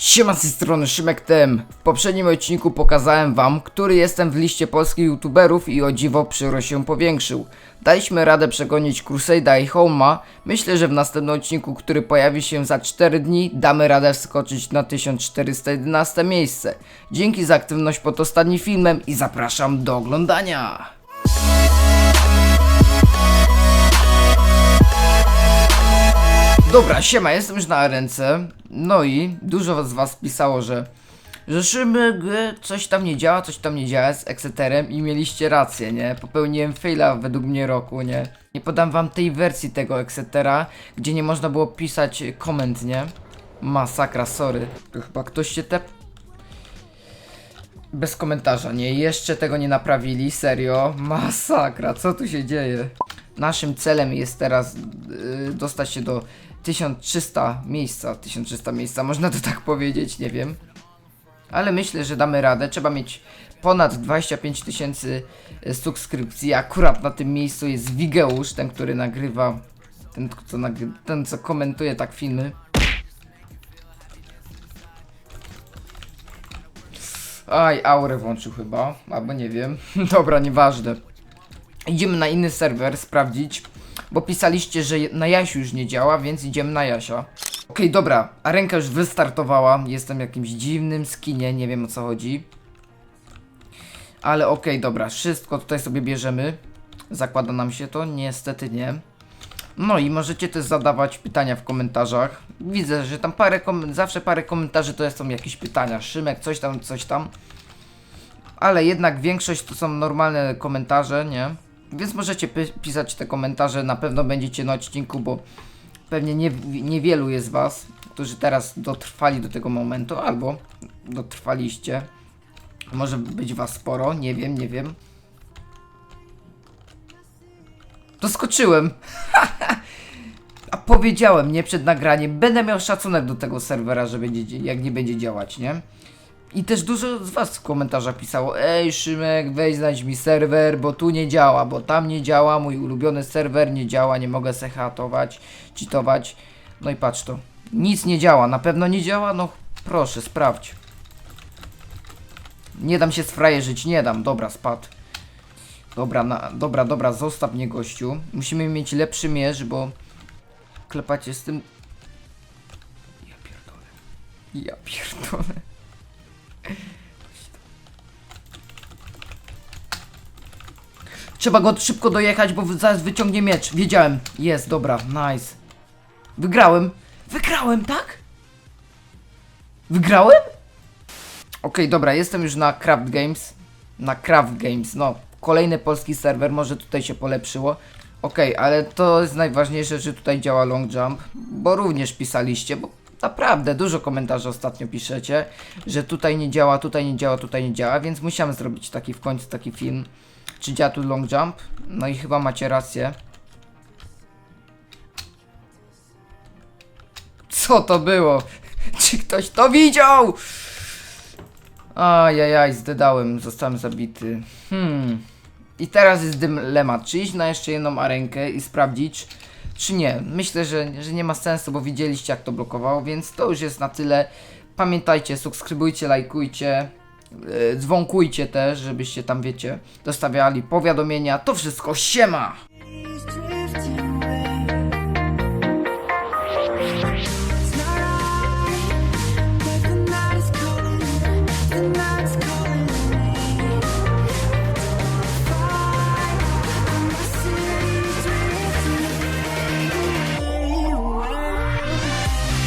Siema z tej strony Szymek Tem. W poprzednim odcinku pokazałem wam, który jestem w liście polskich youtuberów i o dziwo przyrost się powiększył. Daliśmy radę przegonić Crusade'a i Homa. Myślę, że w następnym odcinku, który pojawi się za 4 dni, damy radę wskoczyć na 1411 miejsce. Dzięki za aktywność pod ostatnim filmem i zapraszam do oglądania. Dobra, siema, jestem już na ręce. No i dużo z was pisało, że Szymek, e, coś tam nie działa, coś tam nie działa z Exeterem i mieliście rację, nie? Popełniłem faila według mnie roku, nie? Nie podam wam tej wersji tego Exetera, gdzie nie można było pisać koment, nie? Masakra, sorry. To chyba ktoś się tep... Bez komentarza, nie? Jeszcze tego nie naprawili, serio? Masakra, co tu się dzieje? Naszym celem jest teraz yy, dostać się do 1300 miejsca, 1300 miejsca, można to tak powiedzieć, nie wiem. Ale myślę, że damy radę. Trzeba mieć ponad 25 tysięcy e, subskrypcji. Akurat na tym miejscu jest Wigeusz, ten, który nagrywa, ten, co, nagry ten, co komentuje tak filmy. Aj, aurę włączył chyba, albo nie wiem. Dobra, nieważne. Idziemy na inny serwer sprawdzić, bo pisaliście, że na Jasiu już nie działa, więc idziemy na Jasia. Okej, dobra, a ręka już wystartowała. Jestem w jakimś dziwnym skinie, nie wiem o co chodzi. Ale okej, dobra, wszystko tutaj sobie bierzemy. Zakłada nam się to? Niestety nie. No i możecie też zadawać pytania w komentarzach. Widzę, że tam parę zawsze parę komentarzy to są jakieś pytania. Szymek, coś tam, coś tam. Ale jednak większość to są normalne komentarze, nie? Więc możecie pisać te komentarze, na pewno będziecie na odcinku, bo pewnie nie, niewielu jest was, którzy teraz dotrwali do tego momentu, albo dotrwaliście. Może być was sporo, nie wiem, nie wiem. Doskoczyłem! A powiedziałem, nie przed nagraniem, będę miał szacunek do tego serwera, że będzie, jak nie będzie działać, nie? I też dużo z was w komentarzach pisało Ej Szymek, weź znajdź mi serwer, bo tu nie działa, bo tam nie działa, mój ulubiony serwer nie działa, nie mogę se hatować, cheatować. No i patrz to, nic nie działa, na pewno nie działa? No proszę, sprawdź. Nie dam się sfrajerzyć, nie dam, dobra, spadł. Dobra, na, dobra, dobra, zostaw mnie gościu. Musimy mieć lepszy mierz, bo klepacie z tym... Ja pierdolę. Ja pierdolę. Trzeba go szybko dojechać, bo zaraz wyciągnie miecz. Wiedziałem. Jest, dobra, nice. Wygrałem. Wygrałem, tak? Wygrałem? Okej, dobra, jestem już na Craft Games. Na Craft Games, no. Kolejny polski serwer, może tutaj się polepszyło. Okej, ale to jest najważniejsze, że tutaj działa long jump, bo również pisaliście, bo naprawdę dużo komentarzy ostatnio piszecie, że tutaj nie działa, tutaj nie działa, tutaj nie działa, więc musiałem zrobić taki w końcu taki film, czy działa tu long jump. No i chyba macie rację. Co to było? Czy ktoś to widział? Ajajaj, zdedałem, zostałem zabity. Hmm. I teraz jest dylemat, czy iść na jeszcze jedną arenkę i sprawdzić, czy nie. Myślę, że, że nie ma sensu, bo widzieliście jak to blokowało, więc to już jest na tyle. Pamiętajcie, subskrybujcie, lajkujcie, dzwonkujcie też, żebyście tam, wiecie, dostawiali powiadomienia. To wszystko, siema!